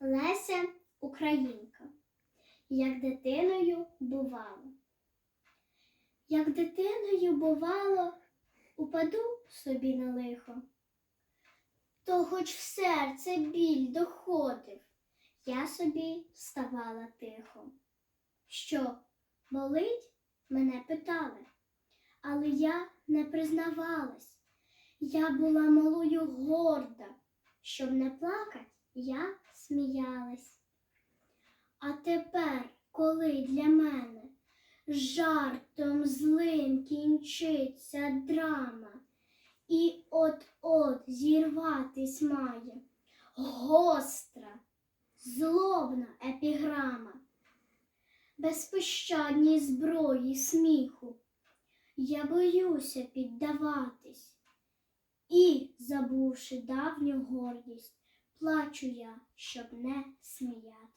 Леся Українка. Як дитиною бувало. Як дитиною бувало, упаду собі на лихо, то хоч в серце біль доходив, я собі ставала тихо. Що, болить? мене питали, але я не признавалась. Я була малою горда, щоб не плакать, я сміялась. А тепер, коли для мене жартом злим кінчиться драма, і от-от зірватись має гостра, злобна епіграма, безпощадній зброї сміху, я боюся піддаватись. І, забувши давню гордість, плачу я, щоб не сміятись.